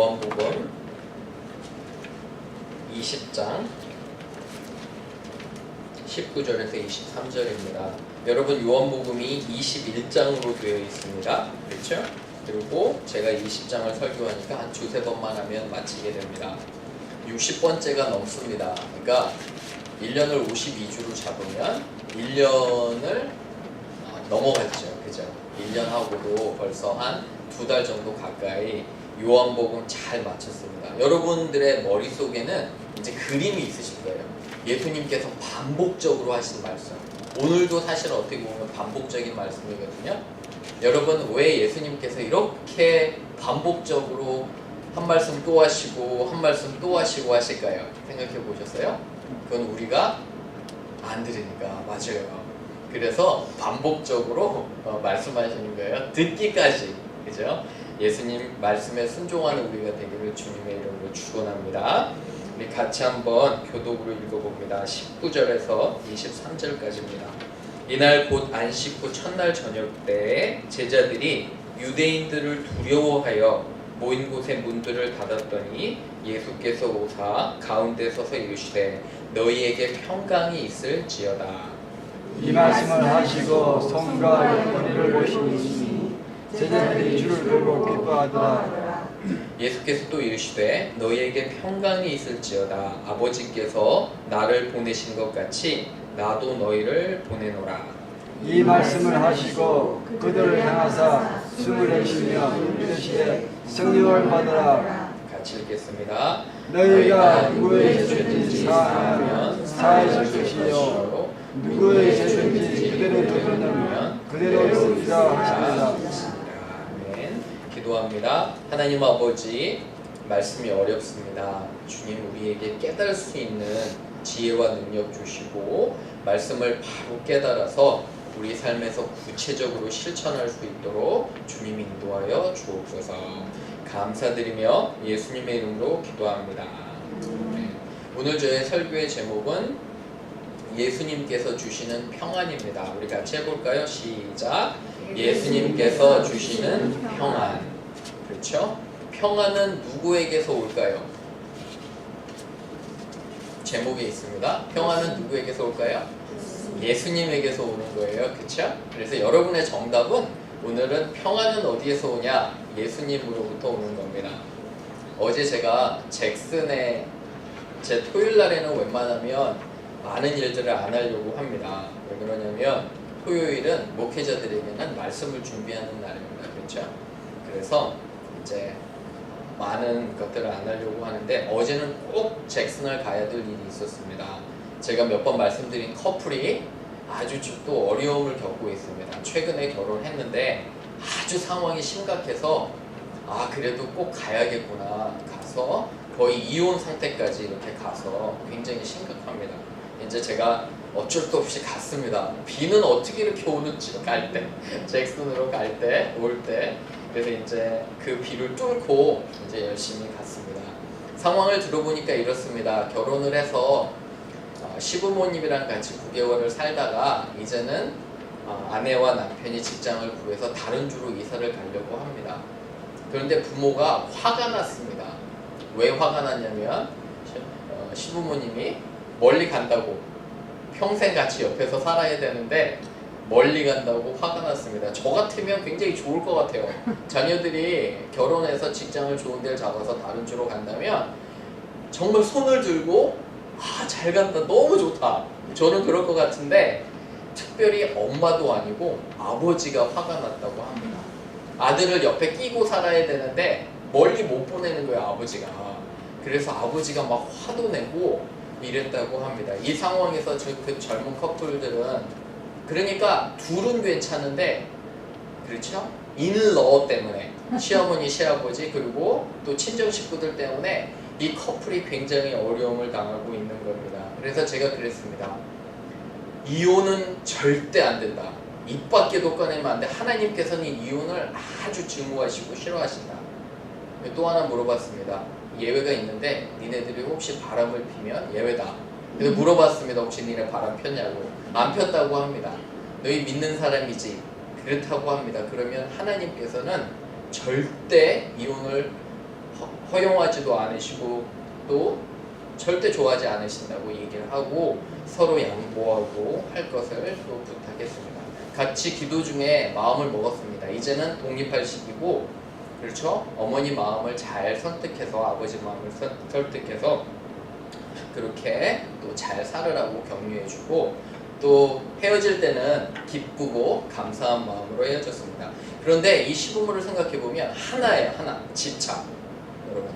요한복음 20장 19절에서 23절입니다. 여러분 요한복음이 21장으로 되어 있습니다. 그렇죠? 그리고 제가 20장을 설교하니까 한 두세 번만 하면 마치게 됩니다. 60번째가 넘습니다. 그러니까 1년을 52주로 잡으면 1년을 넘어갔죠. 그죠? 1년 하고도 벌써 한 두 달 정도 가까이 요한복음 잘 마쳤습니다. 여러분들의 머릿속에는 이제 그림이 있으실 거예요. 예수님께서 반복적으로 하신 말씀. 오늘도 사실 어떻게 보면 반복적인 말씀이거든요. 여러분 왜 예수님께서 이렇게 반복적으로 한 말씀 또 하시고 한 말씀 또 하시고 하실까요? 생각해 보셨어요? 그건 우리가 안 들으니까 맞아요. 그래서 반복적으로 어, 말씀하시는 거예요. 듣기까지. 그죠? 예수님 말씀에 순종하는 우리가 되기를 주님의 이름으로 축원합니다. 우리 같이 한번 교독으로 읽어봅니다. 19절에서 23절까지입니다. 이날 곧 안식 후 첫날 저녁 때에 제자들이 유대인들을 두려워하여 모인 곳의 문들을 닫았더니 예수께서 오사 가운데 서서 이르시되 너희에게 평강이 있을지어다. 이 말씀을 하시고 성과 영혼을 보시니 제자들이 주를 보고 기뻐하더라. 예수께서 또 이르시되 너희에게 평강이 있을지어다. 아버지께서 나를 보내신 것 같이 나도 너희를 보내노라. 이 말씀을 하시고 그들을 향하사 숨을 내쉬며 이르시되 성령을 받으라. 같이 읽겠습니다. 너희가 누구의 죄든지 사하면 사하실 것이요. 누구의 죄든지 그대로 되돌리면 그대로 되리라 하십니다. 기도합니다. 하나님 아버지, 말씀이 어렵습니다. 주님 우리에게 깨달을 수 있는 지혜와 능력 주시고 말씀을 바로 깨달아서 우리 삶에서 구체적으로 실천할 수 있도록 주님 인도하여 주옵소서. 감사드리며 예수님의 이름으로 기도합니다. 오늘 저의 설교의 제목은 예수님께서 주시는 평안입니다. 우리 같이 해볼까요? 시작. 예수님께서 주시는 평안. 그렇죠? 평안은 누구에게서 올까요? 제목에 있습니다. 평안은 누구에게서 올까요? 예수님에게서 오는 거예요. 그렇죠? 그래서 여러분의 정답은 오늘은 평안은 어디에서 오냐? 예수님으로부터 오는 겁니다. 어제 제가 잭슨의 제 토요일 날에는 웬만하면 많은 일들을 안 하려고 합니다. 왜 그러냐면 토요일은 목회자들에게는 말씀을 준비하는 날입니다. 그렇죠? 그래서 이제 많은 것들을 안 하려고 하는데 어제는 꼭 잭슨을 가야 될 일이 있었습니다. 제가 몇 번 말씀드린 커플이 아주 또 어려움을 겪고 있습니다. 최근에 결혼했는데 아주 상황이 심각해서 아 그래도 꼭 가야겠구나 가서 거의 이혼 상태까지 이렇게 가서 굉장히 심각합니다. 이제 제가 어쩔 수 없이 갔습니다. 비는 어떻게 이렇게 오는지 갈 때, 잭슨으로 갈 때, 올 때. 그래서 이제 그 비를 뚫고 이제 열심히 갔습니다. 상황을 들어보니까 이렇습니다. 결혼을 해서 어, 시부모님이랑 같이 9개월을 살다가 이제는 어, 아내와 남편이 직장을 구해서 다른 주로 이사를 가려고 합니다. 그런데 부모가 화가 났습니다. 왜 화가 났냐면 시- 어, 시부모님이 멀리 간다고 평생 같이 옆에서 살아야 되는데 멀리 간다고 화가 났습니다. 저 같으면 굉장히 좋을 것 같아요. 자녀들이 결혼해서 직장을 좋은 데를 잡아서 다른 주로 간다면 정말 손을 들고 아 잘 간다 너무 좋다 저는 그럴 것 같은데 특별히 엄마도 아니고 아버지가 화가 났다고 합니다. 아들을 옆에 끼고 살아야 되는데 멀리 못 보내는 거예요 아버지가. 그래서 아버지가 막 화도 내고 이랬다고 합니다. 이 상황에서 저, 그 젊은 커플들은 그러니까 둘은 괜찮은데 그렇죠? 인러 때문에 시어머니 시아버지 그리고 또 친정 식구들 때문에 이 커플이 굉장히 어려움을 당하고 있는 겁니다. 그래서 제가 그랬습니다. 이혼은 절대 안 된다. 입 밖에도 꺼내면 안 돼. 하나님께서는 이혼을 아주 증오하시고 싫어하신다. 또 하나 물어봤습니다. 예외가 있는데 니네들이 혹시 바람을 피면 예외다. 그래서 물어봤습니다. 혹시 니네 바람 폈냐고. 안 폈다고 합니다. 너희 믿는 사람이지. 그렇다고 합니다. 그러면 하나님께서는 절대 이혼을 허- 허용하지도 않으시고 또 절대 좋아하지 않으신다고 얘기를 하고 서로 양보하고 할 것을 또 부탁했습니다. 같이 기도 중에 마음을 먹었습니다. 이제는 독립할 시기고 그렇죠? 어머니 마음을 잘 선택해서 아버지 마음을 선- 설득해서 그렇게 또 잘 살으라고 격려해주고 또 헤어질 때는 기쁘고 감사한 마음으로 헤어졌습니다. 그런데 이 시부모를 생각해 보면 하나예요, 하나 집착, 여러분.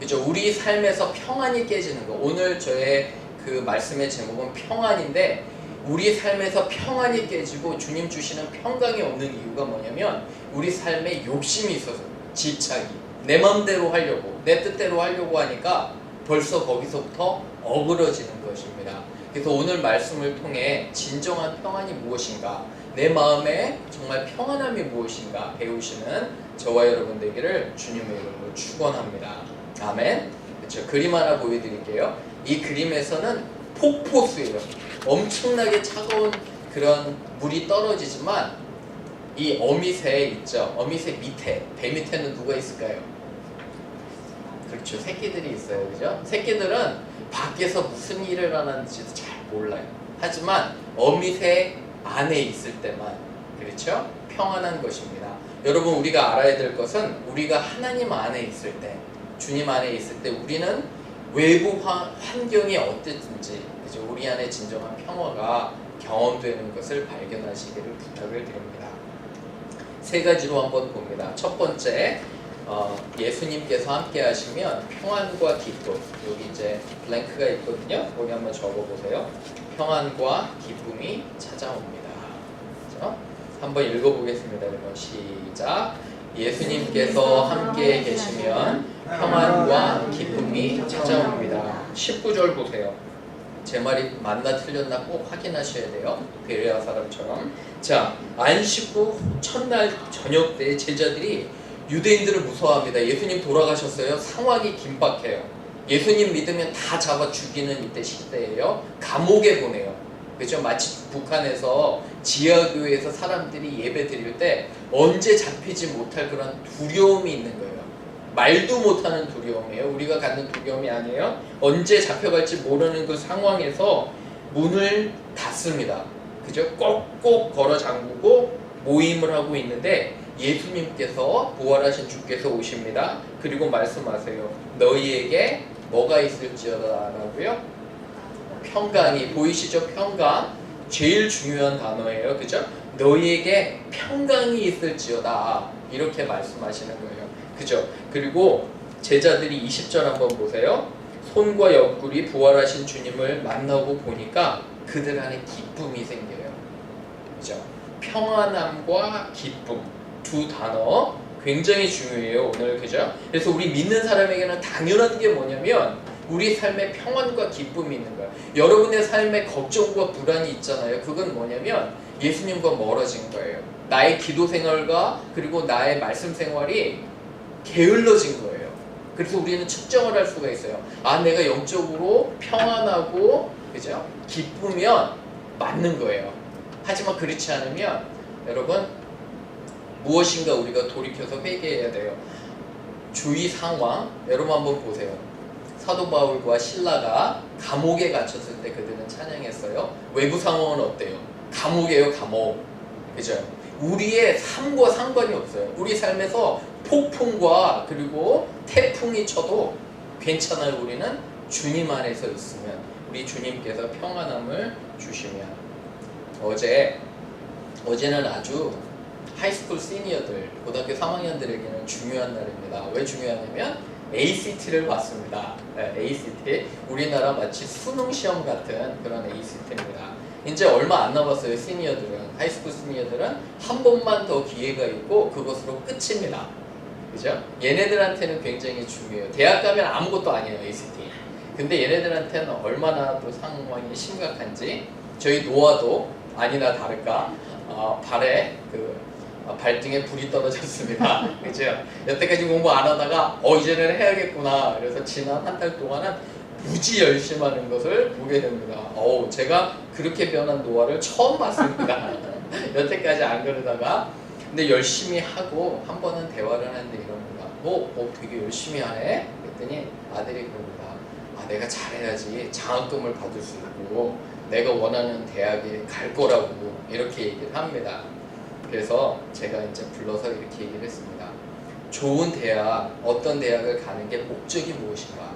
그죠? 우리 삶에서 평안이 깨지는 거. 오늘 저의 그 말씀의 제목은 평안인데 우리 삶에서 평안이 깨지고 주님 주시는 평강이 없는 이유가 뭐냐면 우리 삶에 욕심이 있어서 집착이 내 마음대로 하려고 내 뜻대로 하려고 하니까 벌써 거기서부터 어그러지는 것입니다. 그래서 오늘 말씀을 통해 진정한 평안이 무엇인가 내 마음에 정말 평안함이 무엇인가 배우시는 저와 여러분 되기를 주님의 이름으로 축원합니다. 아멘. 그렇죠. 그림 하나 보여드릴게요. 이 그림에서는 폭포수예요. 엄청나게 차가운 그런 물이 떨어지지만 이 어미새 있죠. 어미새 밑에 배 밑에는 누가 있을까요? 그렇죠. 새끼들이 있어요. 그죠? 새끼들은 밖에서 무슨 일을 하는지도 잘 몰라요. 하지만 어미새 안에 있을 때만 그렇죠? 평안한 것입니다. 여러분 우리가 알아야 될 것은 우리가 하나님 안에 있을 때 주님 안에 있을 때 우리는 외부 화- 환경이 어땠든지 그죠? 우리 안에 진정한 평화가 경험되는 것을 발견하시기를 부탁을 드립니다. 세 가지로 한번 봅니다. 첫 번째 어, 예수님께서 함께 하시면 평안과 기쁨 여기 이제 블랭크가 있거든요. 거기 한번 적어보세요. 평안과 기쁨이 찾아옵니다. 그죠? 한번 읽어보겠습니다. 여러분 시작. 예수님께서 함께 계시면 평안과 기쁨이 찾아옵니다. 19절 보세요. 제 말이 맞나 틀렸나 꼭 확인하셔야 돼요. 베레아 사람처럼. 자, 안식 후 첫날 저녁 때 제자들이 유대인들을 무서워합니다. 예수님 돌아가셨어요. 상황이 긴박해요. 예수님 믿으면 다 잡아 죽이는 이때 시대예요. 감옥에 보내요. 그죠? 마치 북한에서 지하교회에서 사람들이 예배 드릴 때 언제 잡히지 못할 그런 두려움이 있는 거예요. 말도 못하는 두려움이에요. 우리가 갖는 두려움이 아니에요. 언제 잡혀갈지 모르는 그 상황에서 문을 닫습니다. 그죠? 꼭꼭 걸어 잠그고 모임을 하고 있는데 예수님께서 부활하신 주께서 오십니다. 그리고 말씀하세요. 너희에게 뭐가 있을지어다라고요? 평강이 보이시죠? 평강 제일 중요한 단어예요. 그죠? 너희에게 평강이 있을지어다 이렇게 말씀하시는 거예요. 그죠? 그리고 제자들이 20절 한번 보세요. 손과 옆구리 부활하신 주님을 만나고 보니까 그들 안에 기쁨이 생겨요. 그죠? 평안함과 기쁨 두 단어 굉장히 중요해요 오늘 그죠? 그래서 우리 믿는 사람에게는 당연한 게 뭐냐면 우리 삶에 평안과 기쁨이 있는 거야. 여러분의 삶에 걱정과 불안이 있잖아요. 그건 뭐냐면 예수님과 멀어진 거예요. 나의 기도 생활과 그리고 나의 말씀 생활이 게을러진 거예요. 그래서 우리는 측정을 할 수가 있어요. 아, 내가 영적으로 평안하고 그죠? 기쁘면 맞는 거예요. 하지만 그렇지 않으면 여러분 무엇인가 우리가 돌이켜서 회개해야 돼요. 주위 상황 여러분 한번 보세요. 사도 바울과 신라가 감옥에 갇혔을 때 그들은 찬양했어요. 외부 상황은 어때요? 감옥이에요, 감옥. 그죠? 우리의 삶과 상관이 없어요. 우리 삶에서 폭풍과 그리고 태풍이 쳐도 괜찮아요. 우리는 주님 안에서 있으면 우리 주님께서 평안함을 주시면 어제 어제는 아주 하이스쿨 시니어들 고등학교 3학년들에게는 중요한 날입니다. 왜 중요하냐면 ACT를 봤습니다. 네, ACT 우리나라 마치 수능 시험 같은 그런 ACT입니다. 이제 얼마 안 남았어요. 시니어들은 하이스쿨 시니어들은 한 번만 더 기회가 있고 그것으로 끝입니다. 그죠? 얘네들한테는 굉장히 중요해요. 대학 가면 아무것도 아니에요. ACT. 근데 얘네들한테는 얼마나 또 상황이 심각한지 저희 노아도 아니나 다를까 어, 발에 그 어, 발등에 불이 떨어졌습니다. 그죠? 여태까지 공부 안 하다가 어 이제는 해야겠구나. 그래서 지난 한 달 동안은 무지 열심히 하는 것을 보게 됩니다. 어우 제가 그렇게 변한 노아를 처음 봤습니다. 여태까지 안 그러다가 근데 열심히 하고 한 번은 대화를 하는데 이럽니다. 어, 어 되게 열심히 하네? 그랬더니 아들이 그럽니다. 아, 내가 잘해야지 장학금을 받을 수 있고 내가 원하는 대학에 갈 거라고 이렇게 얘기를 합니다. 그래서 제가 이제 불러서 이렇게 얘기를 했습니다. 좋은 대학, 어떤 대학을 가는 게 목적이 무엇인가?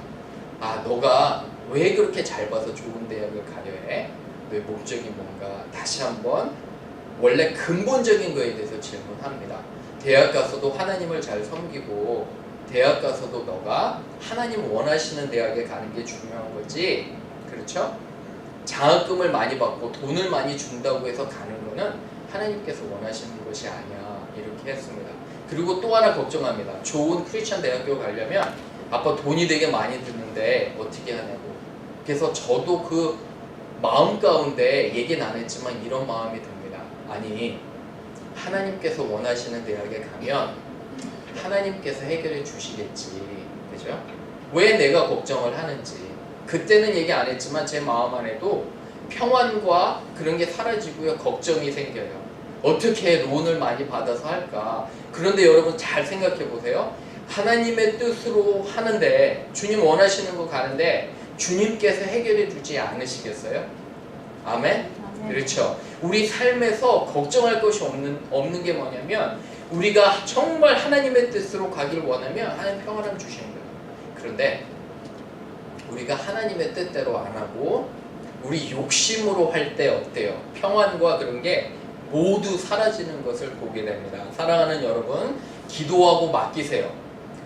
아, 너가 왜 그렇게 잘 봐서 좋은 대학을 가려 해? 너의 목적이 뭔가? 다시 한번 원래 근본적인 거에 대해서 질문합니다. 대학 가서도 하나님을 잘 섬기고 대학 가서도 너가 하나님 원하시는 대학에 가는 게 중요한 거지. 그렇죠? 장학금을 많이 받고 돈을 많이 준다고 해서 가는 거는 하나님께서 원하시는 것이 아니야. 이렇게 했습니다. 그리고 또 하나 걱정합니다. 좋은 크리스천 대학교 가려면 아빠 돈이 되게 많이 드는데 어떻게 하냐고. 그래서 저도 그 마음 가운데 얘기는 안 했지만 이런 마음이 듭니다. 아니, 하나님께서 원하시는 대학에 가면 하나님께서 해결해 주시겠지. 그죠? 왜 내가 걱정을 하는지. 그때는 얘기 안 했지만 제 마음 안에도 평안과 그런 게 사라지고요. 걱정이 생겨요. 어떻게 론을 많이 받아서 할까? 그런데 여러분 잘 생각해 보세요. 하나님의 뜻으로 하는데 주님 원하시는 거 가는데 주님께서 해결해 주지 않으시겠어요? 아멘? 그렇죠. 우리 삶에서 걱정할 것이 없는 없는 게 뭐냐면 우리가 정말 하나님의 뜻으로 가길 원하면 하나님 평안을 주시는 거예요. 그런데 우리가 하나님의 뜻대로 안 하고 우리 욕심으로 할 때 어때요? 평안과 그런 게 모두 사라지는 것을 보게 됩니다. 사랑하는 여러분, 기도하고 맡기세요.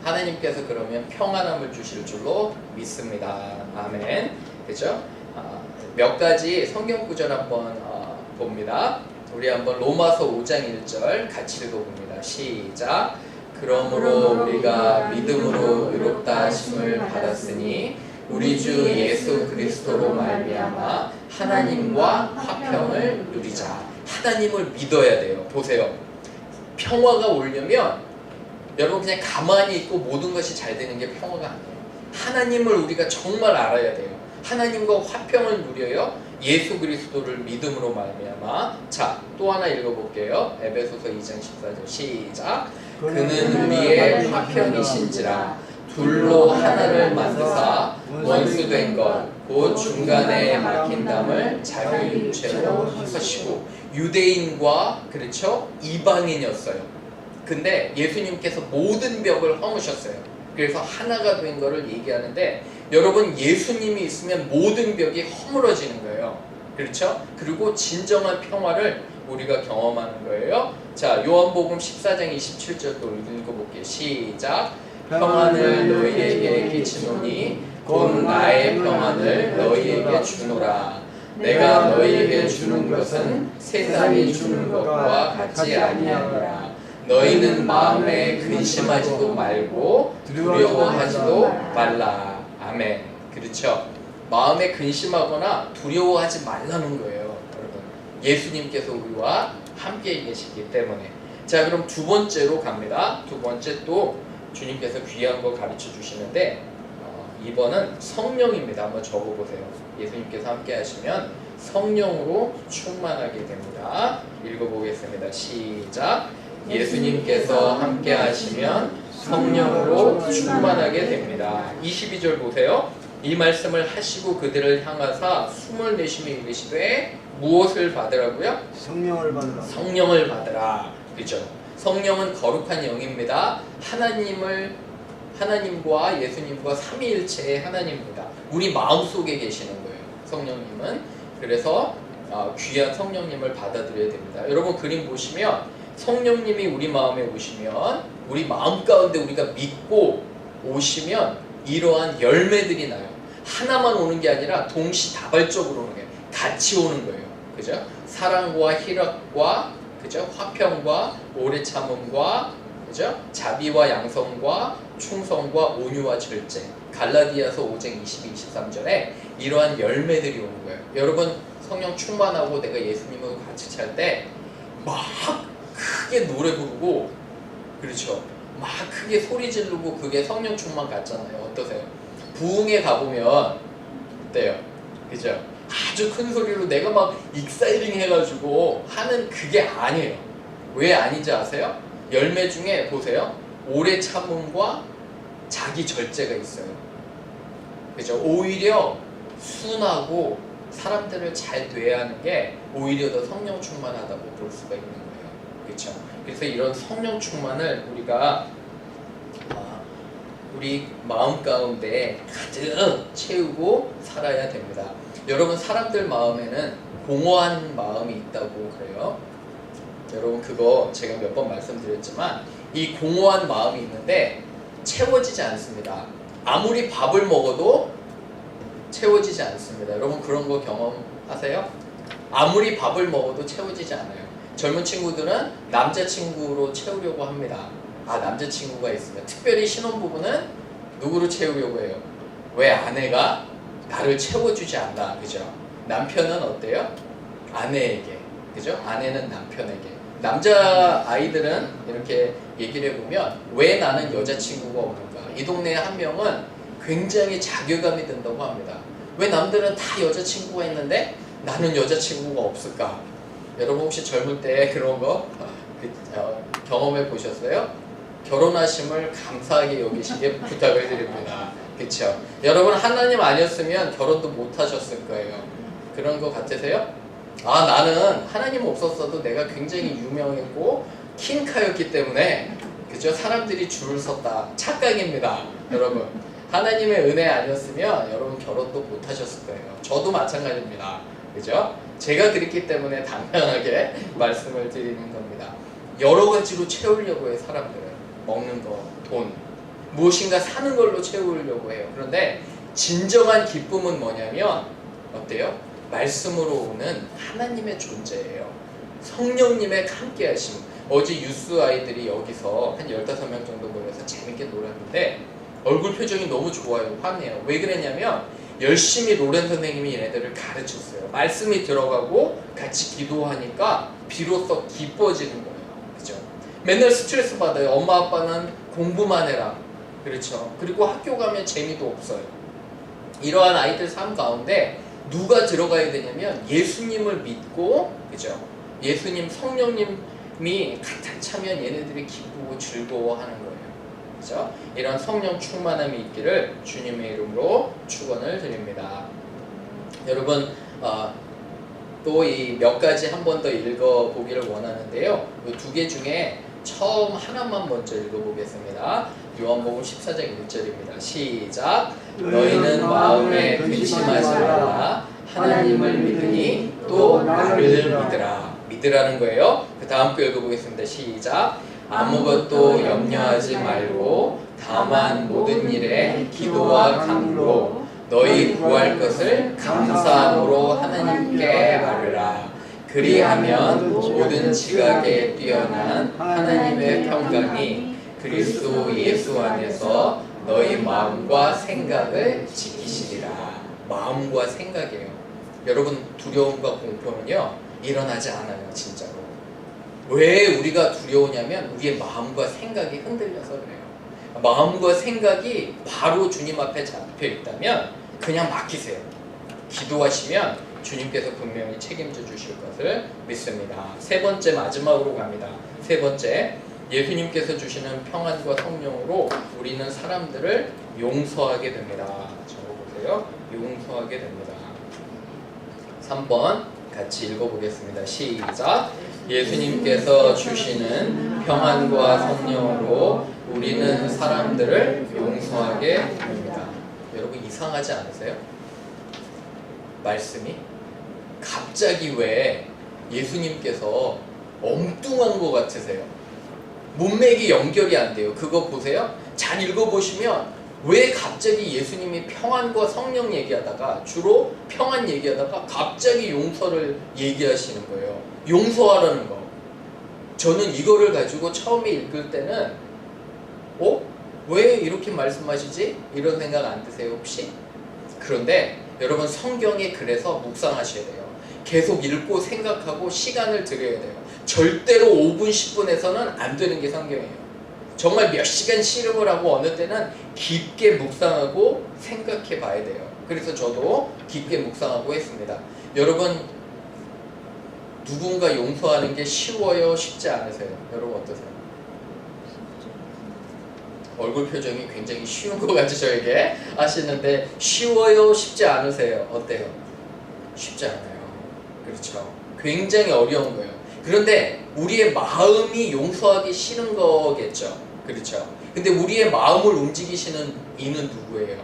하나님께서 그러면 평안함을 주실 줄로 믿습니다. 아멘. 그죠? 아, 몇 가지 성경 구절 한번 어, 봅니다. 우리 한번 로마서 5장 1절 같이 읽어봅니다. 시작. 그러므로 우리가 믿음으로 의롭다 하심을 받았으니 우리 주 예수 그리스도로 말미암아 하나님과 화평을 누리자. 하나님을 믿어야 돼요. 보세요. 평화가 오려면 여러분 그냥 가만히 있고 모든 것이 잘 되는 게 평화가 아니에요. 하나님을 우리가 정말 알아야 돼요. 하나님과 화평을 누려요. 예수 그리스도를 믿음으로 말미암아. 자, 또 하나 읽어볼게요. 에베소서 2장 14절 시작. 그는 우리의 화평이신지라 둘로 하나를 만드사 원수된 것 곧 중간에 막힌 담을 자기 육체로 하시고 유대인과 그렇죠 이방인이었어요. 근데 예수님께서 모든 벽을 허무셨어요. 그래서 하나가 된 거를 얘기하는데 여러분 예수님이 있으면 모든 벽이 허물어지는 거예요. 그렇죠? 그리고 진정한 평화를 우리가 경험하는 거예요. 자, 요한복음 14장 27절 또 읽어볼게요. 시작. 평안을 너희에게 끼치노니 곧 나의 평안을 너희에게 주노라. 내가 너희에게 주는 것은 세상이 주는 것과 같지 아니하니라. 너희는 마음에 근심하지도 말고 두려워하지도 말라. 아멘. 그렇죠. 마음에 근심하거나 두려워하지 말라는 거예요, 여러분. 예수님께서 우리와 함께 계시기 때문에. 자, 그럼 두 번째로 갑니다. 두 번째 또 주님께서 귀한 거 가르쳐 주시는데 어, 2번은 성령입니다. 한번 적어보세요. 예수님께서 함께 하시면 성령으로 충만하게 됩니다. 읽어보겠습니다. 시작. 예수님께서 함께 하시면 성령으로 충만하게 됩니다. 22절 보세요. 이 말씀을 하시고 그들을 향하사 숨을 내쉬며 이르시되 무엇을 받으라고요? 성령을 받으라. 성령을 받으라. 그죠? 성령은 거룩한 영입니다. 하나님을 하나님과 예수님과 삼위일체의 하나님입니다. 우리 마음속에 계시는 거예요. 성령님은 그래서 어, 귀한 성령님을 받아들여야 됩니다. 여러분 그림 보시면 성령님이 우리 마음에 오시면 우리 마음 가운데 우리가 믿고 오시면 이러한 열매들이 나요. 하나만 오는 게 아니라 동시다발적으로 오는 거예요. 같이 오는 거예요. 그죠? 사랑과 희락과 그죠? 화평과 오래 참음과 그죠? 자비와 양성과 충성과 온유와 절제. 갈라디아서 5장 22, 23절에 이러한 열매들이 오는 거예요. 여러분 성령 충만하고 내가 예수님과 같이 찰 때 막 크게 노래 부르고 그렇죠. 막 크게 소리 지르고 그게 성령 충만 같잖아요. 어떠세요? 부흥에 가보면 어때요? 그죠? 아주 큰 소리로 내가 막 익사이링 해가지고 하는 그게 아니에요. 왜 아닌지 아세요? 열매 중에 보세요. 오래 참음과 자기 절제가 있어요. 그죠? 오히려 순하고 사람들을 잘 대하는 게 오히려 더 성령 충만하다고 볼 수가 있는 거예요. 그렇죠? 그래서 이런 성령 충만을 우리가 아, 우리 마음 가운데 가득 채우고 살아야 됩니다. 여러분 사람들 마음에는 공허한 마음이 있다고 그래요. 여러분 그거 제가 몇 번 말씀드렸지만 이 공허한 마음이 있는데 채워지지 않습니다. 아무리 밥을 먹어도 채워지지 않습니다. 여러분 그런 거 경험하세요? 아무리 밥을 먹어도 채워지지 않아요. 젊은 친구들은 남자친구로 채우려고 합니다. 아 남자친구가 있으면 특별히 신혼부부는 누구로 채우려고 해요? 왜 아내가 나를 채워주지 않나 그죠? 남편은 어때요? 아내에게 그죠? 아내는 남편에게 남자 아이들은 이렇게 얘기를 해보면 왜 나는 여자친구가 없는가 이 동네에 한 명은 굉장히 자괴감이 든다고 합니다 왜 남들은 다 여자친구가 있는데 나는 여자친구가 없을까 여러분 혹시 젊을 때 그런 거 그, 어, 경험해 보셨어요? 결혼하심을 감사하게 여기시게 부탁을 드립니다. 그쵸? 여러분 하나님 아니었으면 결혼도 못 하셨을 거예요. 그런 거 같으세요? 아 나는 하나님 없었어도 내가 굉장히 유명했고 킹카였기 때문에 그죠 사람들이 줄을 섰다. 착각입니다 여러분. 하나님의 은혜 아니었으면 여러분 결혼도 못 하셨을 거예요. 저도 마찬가지입니다. 그죠 제가 그랬기 때문에 당당하게 말씀을 드리는 겁니다. 여러 가지로 채우려고 해요 사람들은 먹는 거 돈 무엇인가 사는 걸로 채우려고 해요 그런데 진정한 기쁨은 뭐냐면 어때요? 말씀으로 오는 하나님의 존재예요. 성령님의 함께 하심. 어제 유스 아이들이 여기서 한 15명 정도 모여서 재밌게 놀았는데 얼굴 표정이 너무 좋아요. 환해요. 왜 그랬냐면 열심히 로렌 선생님이 얘네들을 가르쳤어요. 말씀이 들어가고 같이 기도하니까 비로소 기뻐지는 거예요. 맨날 스트레스 받아요. 엄마 아빠는 공부만 해라. 그렇죠. 그리고 학교 가면 재미도 없어요. 이러한 아이들 삶 가운데 누가 들어가야 되냐면 예수님을 믿고 그죠? 예수님 성령님이 가득 차면 얘네들이 기쁘고 즐거워하는 거예요. 그죠? 이런 성령 충만함이 있기를 주님의 이름으로 축원을 드립니다. 여러분 어, 또이 몇 가지 한 번 더 읽어 보기를 원하는데요. 이두개 중에 처음 하나만 먼저 읽어보겠습니다. 요한복음 14장 1절입니다. 시작. 너희는 마음에 근심하지 말라. 하나님을 믿으니 또 나를 믿으라. 믿으라는 거예요. 그 다음 거 읽어보겠습니다. 시작. 아무것도 염려하지 말고 다만 모든 일에 기도와 간구로 너희 구할 것을 감사함으로 하나님께 아뢰라. 그리하면 모든 지각에 뛰어난 하나님의 평강이 그리스도 예수 안에서 너희 마음과 생각을 지키시리라. 마음과 생각이에요. 여러분 두려움과 공포는요 일어나지 않아요 진짜로. 왜 우리가 두려우냐면 우리의 마음과 생각이 흔들려서 그래요. 마음과 생각이 바로 주님 앞에 잡혀 있다면 그냥 맡기세요. 기도하시면 주님께서 분명히 책임져 주실 것을 믿습니다. 세 번째 마지막으로 갑니다. 세 번째 예수님께서 주시는 평안과 성령으로 우리는 사람들을 용서하게 됩니다. 적어보세요. 용서하게 됩니다. 3번 같이 읽어보겠습니다. 시작. 예수님께서 주시는 평안과 성령으로 우리는 사람들을 용서하게 됩니다. 여러분 이상하지 않으세요? 말씀이 갑자기 왜 예수님께서 엉뚱한 것 같으세요? 문맥이 연결이 안 돼요. 그거 보세요. 잘 읽어보시면 왜 갑자기 예수님이 평안과 성령 얘기하다가 주로 평안 얘기하다가 갑자기 용서를 얘기하시는 거예요. 용서하라는 거. 저는 이거를 가지고 처음에 읽을 때는 어? 왜 이렇게 말씀하시지? 이런 생각 안 드세요 혹시? 그런데 여러분 성경에 그래서 묵상하셔야 돼요. 계속 읽고 생각하고 시간을 들여야 돼요. 절대로 5분 10분에서는 안 되는 게 성경이에요. 정말 몇 시간 씨름을 하고 어느 때는 깊게 묵상하고 생각해 봐야 돼요. 그래서 저도 깊게 묵상하고 했습니다. 여러분 누군가 용서하는 게 쉬워요, 쉽지 않으세요? 여러분 어떠세요? 얼굴 표정이 굉장히 쉬운 것 같죠 저에게 하시는데 쉬워요 쉽지 않으세요 어때요 쉽지 않아요 그렇죠. 굉장히 어려운 거예요. 그런데 우리의 마음이 용서하기 싫은 거겠죠. 그렇죠. 근데 우리의 마음을 움직이시는 이는 누구예요?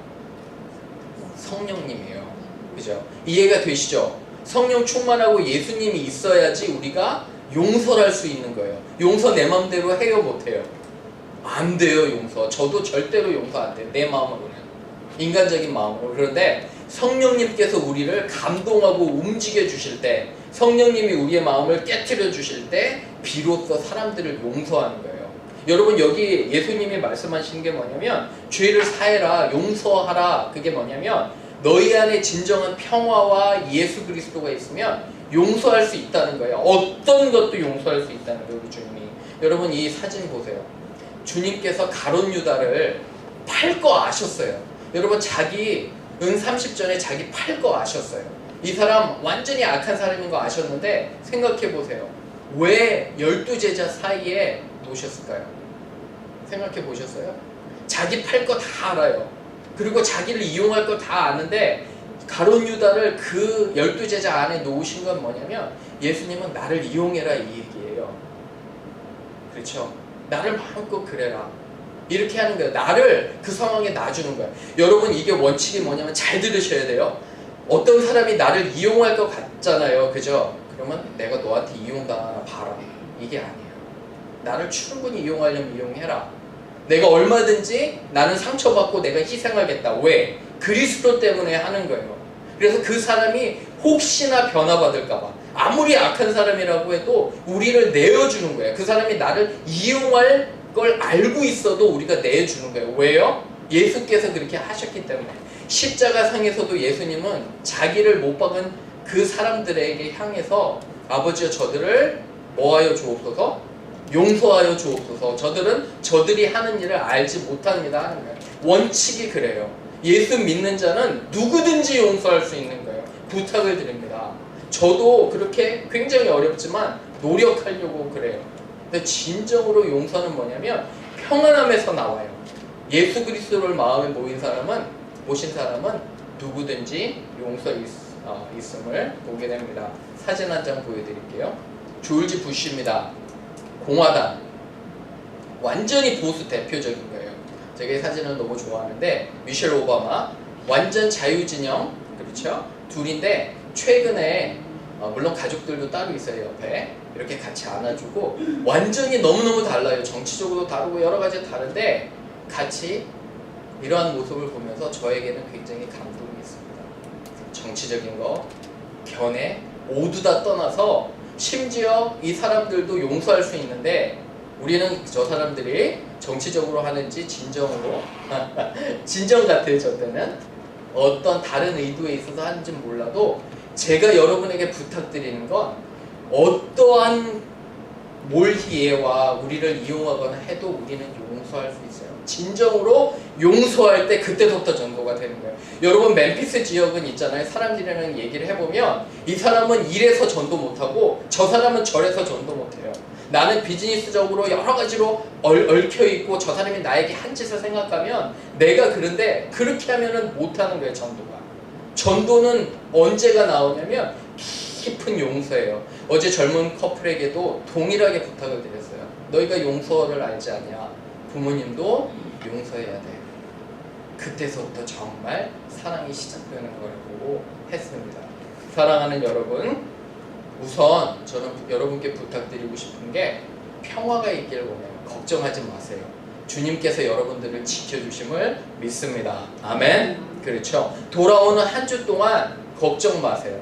성령님이에요. 그죠? 이해가 되시죠? 성령 충만하고 예수님이 있어야지 우리가 용서를 할수 있는 거예요. 용서 내 마음대로 해요 못해요? 안 돼요 용서. 저도 절대로 용서 안 돼요. 내 마음으로는. 인간적인 마음으로. 그런데 성령님께서 우리를 감동하고 움직여 주실 때 성령님이 우리의 마음을 깨뜨려 주실 때 비로소 사람들을 용서하는 거예요. 여러분 여기 예수님이 말씀하시는 게 뭐냐면 죄를 사해라 용서하라 그게 뭐냐면 너희 안에 진정한 평화와 예수 그리스도가 있으면 용서할 수 있다는 거예요. 어떤 것도 용서할 수 있다는 거예요 우리 주님이. 여러분 이 사진 보세요. 주님께서 가론 유다를 팔 거 아셨어요. 여러분 자기 은 30전에 자기 팔 거 아셨어요. 이 사람 완전히 악한 사람인 거 아셨는데 생각해 보세요. 왜 열두 제자 사이에 놓으셨을까요? 생각해 보셨어요? 자기 팔 거 다 알아요. 그리고 자기를 이용할 거 다 아는데 가론 유다를 그 열두 제자 안에 놓으신 건 뭐냐면 예수님은 나를 이용해라 이 얘기예요. 그렇죠? 나를 마음껏 그래라. 이렇게 하는 거예요. 나를 그 상황에 놔주는 거예요. 여러분 이게 원칙이 뭐냐면 잘 들으셔야 돼요. 어떤 사람이 나를 이용할 것 같잖아요. 그죠? 그러면 내가 너한테 이용당하나 봐라. 이게 아니에요. 나를 충분히 이용하려면 이용해라. 내가 얼마든지 나는 상처받고 내가 희생하겠다. 왜? 그리스도 때문에 하는 거예요. 그래서 그 사람이 혹시나 변화받을까봐 아무리 악한 사람이라고 해도 우리를 내어주는 거예요. 그 사람이 나를 이용할 걸 알고 있어도 우리가 내주는 거예요. 왜요? 예수께서 그렇게 하셨기 때문에 십자가 상에서도 예수님은 자기를 못 박은 그 사람들에게 향해서 아버지여 저들을 뭐하여 주옵소서 용서하여 주옵소서 저들은 저들이 하는 일을 알지 못합니다. 원칙이 그래요. 예수 믿는 자는 누구든지 용서할 수 있는 거예요. 부탁을 드립니다. 저도 그렇게 굉장히 어렵지만 노력하려고 그래요. 근데 진정으로 용서는 뭐냐면 평안함에서 나와요. 예수 그리스도를 마음에 모인 사람은 모신 사람은 누구든지 용서 있, 어, 있음을 보게 됩니다. 사진 한 장 보여드릴게요. 조지 부시입니다. 공화당 완전히 보수 대표적인 거예요. 제가 이 사진을 너무 좋아하는데 미셸 오바마 완전 자유진영 그렇죠? 둘인데 최근에 어, 물론 가족들도 따로 있어요 옆에. 이렇게 같이 안아주고 완전히 너무너무 달라요. 정치적으로 다르고 여러 가지 다른데 같이 이러한 모습을 보면서 저에게는 굉장히 감동이 있습니다. 정치적인 거 견해 모두 다 떠나서 심지어 이 사람들도 용서할 수 있는데 우리는 저 사람들이 정치적으로 하는지 진정으로 진정 같아요 저 때는. 어떤 다른 의도에 있어서 하는지 몰라도 제가 여러분에게 부탁드리는 건 어떠한 몰희애와 우리를 이용하거나 해도 우리는 용서할 수 있어요. 진정으로 용서할 때 그때부터 전도가 되는 거예요. 여러분 멤피스 지역은 있잖아요. 사람들이랑 얘기를 해보면 이 사람은 이래서 전도 못하고 저 사람은 저래서 전도 못해요. 나는 비즈니스적으로 여러 가지로 얼, 얽혀 있고 저 사람이 나에게 한 짓을 생각하면 내가 그런데 그렇게 하면 은 못하는 거예요 전도가. 전도는 언제가 나오냐면 깊은 용서예요. 어제 젊은 커플에게도 동일하게 부탁을 드렸어요. 너희가 용서를 알지 않냐? 부모님도 용서해야 돼. 그때서부터 정말 사랑이 시작되는 걸 보고 했습니다. 사랑하는 여러분, 우선 저는 여러분께 부탁드리고 싶은 게 평화가 있기를 원해요. 걱정하지 마세요. 주님께서 여러분들을 지켜주심을 믿습니다. 아멘. 그렇죠. 돌아오는 한 주 동안 걱정 마세요.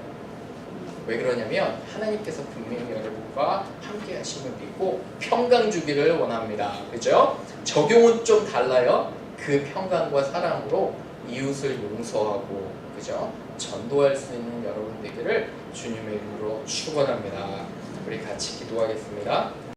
왜 그러냐면 하나님께서 분명히 여러분과 함께 하심을 믿고 평강 주기를 원합니다. 그죠? 적용은 좀 달라요. 그 평강과 사랑으로 이웃을 용서하고 그죠? 전도할 수 있는 여러분 되기를 주님의 이름으로 축원합니다. 우리 같이 기도하겠습니다.